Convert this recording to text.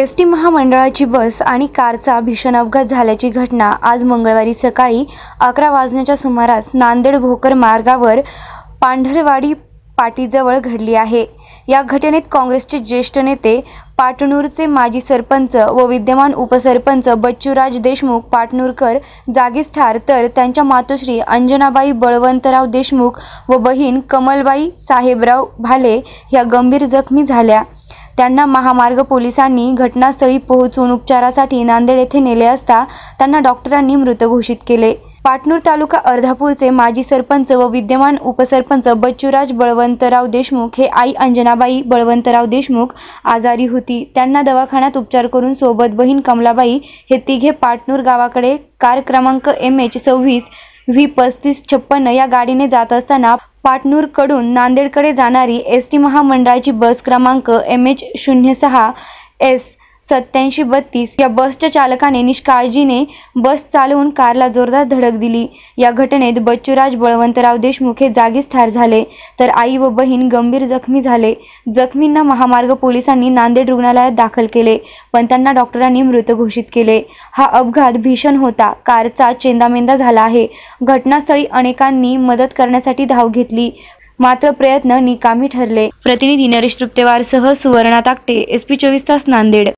S T महामंडळाची बस आणि कारचा भीषण अपघात झाल्याची घटना आज मंगळवारी सकाळी अकरा वाजण्याच्या सुमारास नांदेड भोकर मार्गावर पांढरवाडी पाटीजवळ घडली आहे. या घटनेत काँग्रेसचे ज्येष्ठ नेते पाटणूरचे माजी सरपंच व विद्यमान उपसरपंच बच्चूराज देशमुख पाटणूरकर जागीच ठार तर त्यांच्या मातोश्री अंजनाबाई बळवंतराव देशमुख व बहीण कमलबाई साहेबराव भाले ह्या गंभीर जखमी झाल्या. त्यांना महामार्ग पोलिसांनी घटनास्थळी पोहोचून उपचारासाठी नांदेड येथे नेले असता त्यांना डॉक्टरांनी मृत घोषित केले. पाटणूर तालुका अर्धापूरचे माजी सरपंच व विद्यमान उपसरपंच बच्चूराज बळवंतराव देशमुख हे आई अंजनाबाई बळवंतराव देशमुख आजारी होती. त्यांना दवाखान्यात उपचार करून सोबत बहीण कमलाबाई हे तिघे पाटणूर गावाकडे कार क्रमांक एम एच सव्वीस व्ही पस्तीस छप्पन्न या गाडीने जात असताना पाटणूरकडून नांदेडकडे जाणारी एस टी महामंडळाची बस क्रमांक एम एच शून्य सहा एस सत्याऐंशी बत्तीस या बसच्या चालकाने निष्काळजीने बस चालवून कारला जोरदार धडक दिली. या घटनेत बच्चूराज बळवंतराव देशमुख हे जागीच ठार झाले. तर आई व बहीण गंभीर जखमी झाले. जखमींना महामार्ग पोलिसांनी नांदेड रुग्णालयात दाखल केले पण त्यांना डॉक्टरांनी मृत घोषित केले. हा अपघात भीषण होता. कारचा चेंदामेंदा झाला आहे. घटनास्थळी अनेकांनी मदत करण्यासाठी धाव घेतली. मात्र प्रयत्न निकामी ठरले. प्रतिनिधी नरेश तृप्तेवारसह सुवर्णा ताकटे एस पी चोवीस तास नांदेड.